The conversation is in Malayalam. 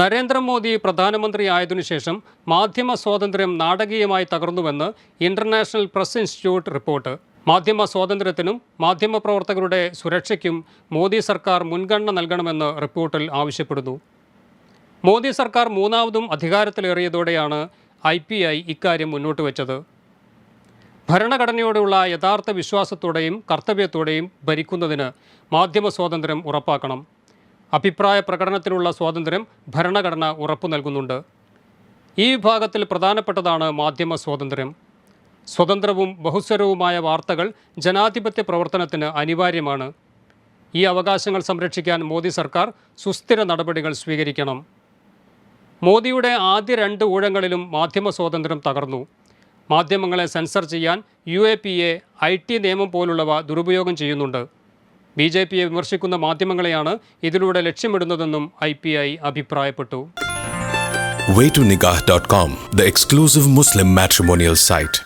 നരേന്ദ്രമോദി പ്രധാനമന്ത്രിയായതിനു ശേഷം മാധ്യമ സ്വാതന്ത്ര്യം നാടകീയമായി തകർന്നുവെന്ന് ഇന്റർനാഷണൽ പ്രസ് ഇൻസ്റ്റിറ്റ്യൂട്ട് റിപ്പോർട്ട്. മാധ്യമ സ്വാതന്ത്ര്യത്തിനും മാധ്യമപ്രവർത്തകരുടെ സുരക്ഷയ്ക്കും മോദി സർക്കാർ മുൻഗണന നൽകണമെന്ന് റിപ്പോർട്ടിൽ ആവശ്യപ്പെടുന്നു. മോദി സർക്കാർ മൂന്നാമതും അധികാരത്തിലേറിയതോടെയാണ് ഐ പി ഐ ഇക്കാര്യം മുന്നോട്ട് വച്ചത്. ഭരണഘടനയോടുള്ള യഥാർത്ഥ വിശ്വാസത്തോടെയും കർത്തവ്യത്തോടെയും ഭരിക്കുന്നതിന് മാധ്യമ സ്വാതന്ത്ര്യം ഉറപ്പാക്കണം. അഭിപ്രായ പ്രകടനത്തിനുള്ള സ്വാതന്ത്ര്യം ഭരണഘടന ഉറപ്പു നൽകുന്നുണ്ട്. ഈ വിഭാഗത്തിൽ പ്രധാനപ്പെട്ടതാണ് മാധ്യമ സ്വാതന്ത്ര്യം. സ്വതന്ത്രവും ബഹുസ്വരവുമായ വാർത്തകൾ ജനാധിപത്യ പ്രവർത്തനത്തിന് അനിവാര്യമാണ്. ഈ അവകാശങ്ങൾ സംരക്ഷിക്കാൻ മോദി സർക്കാർ സുസ്ഥിര നടപടികൾ സ്വീകരിക്കണം. മോദിയുടെ ആദ്യ രണ്ട് ഊഴങ്ങളിലും മാധ്യമ സ്വാതന്ത്ര്യം തകർന്നു. മാധ്യമങ്ങളെ സെൻസർ ചെയ്യാൻ U A P A I T നിയമം പോലുള്ളവ ദുരുപയോഗം ചെയ്യുന്നുണ്ട്. ബി ജെ പിയെ വിമർശിക്കുന്ന മാധ്യമങ്ങളെയാണ് ഇതിലൂടെ ലക്ഷ്യമിടുന്നതെന്നും ഐ പി ഐ അഭിപ്രായപ്പെട്ടു waytonikah.com, the exclusive Muslim matrimonial site.